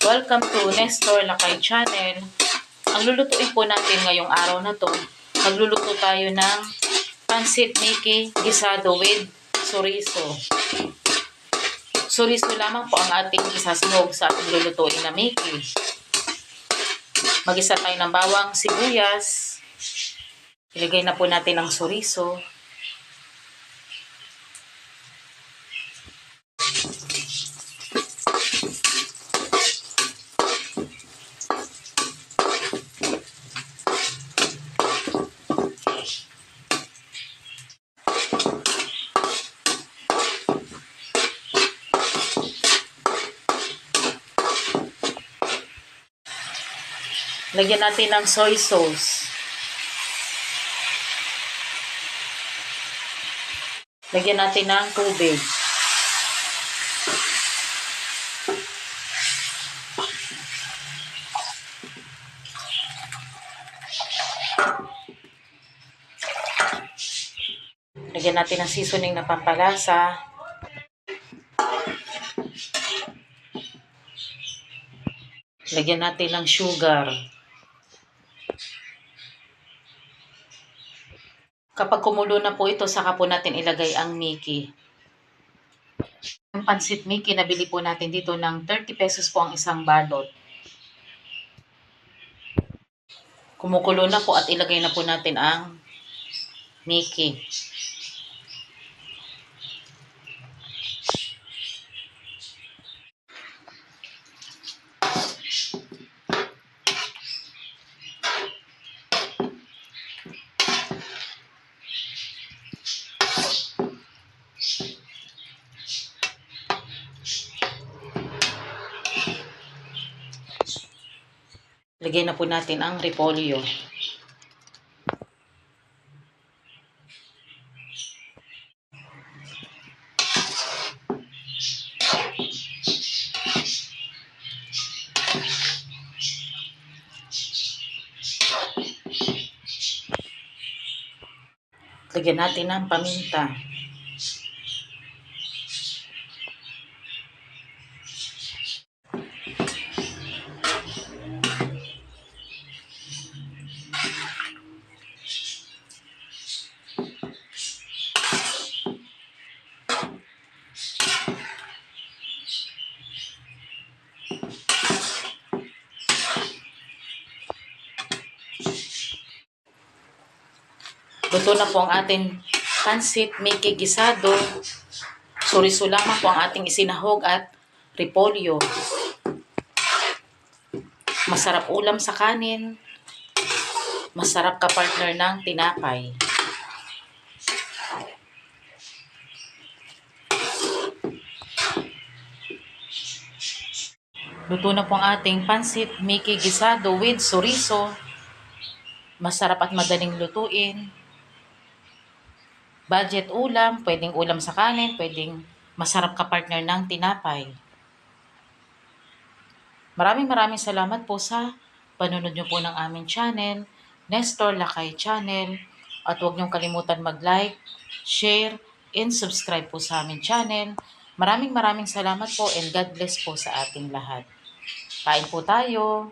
Welcome to Nestor Lakay Channel. Ang lulutuin po natin ngayong araw na to, magluluto tayo ng Pansit Mickey Gisado with Chorizo. Chorizo lamang po ang ating isasmog sa ating lulutuin na Mickey. Magisa tayo ng bawang sibuyas. Ilagay na po natin ang chorizo. Lagyan natin ng soy sauce. Lagyan natin ng tubig. Lagyan natin ng seasoning na pampalasa. Lagyan natin ng sugar. Kapag kumulo na po ito, saka po natin ilagay ang Mickey. Ang pansit Mickey, nabili po natin dito ng 30 pesos po ang isang balot. Kumukulo na po at ilagay na po natin ang Mickey. Lagay na po natin ang repolyo. Lagyan natin ng paminta. Luto na po ang ating pansit Mickey Gisado. Suriso lamang po ang ating isinahog at repolyo. Masarap ulam sa kanin. Masarap ka partner ng tinapay. Luto na po ang ating pansit Mickey Gisado with soriso. Masarap at madaling lutuin. Budget ulam, pwedeng ulam sa kanin, pwedeng masarap ka partner ng tinapay. Maraming maraming salamat po sa panunod nyo po ng aming channel, Nestor Lakay Channel. At huwag niyong kalimutan mag-like, share, and subscribe po sa aming channel. Maraming maraming salamat po and God bless po sa ating lahat. Kain po tayo.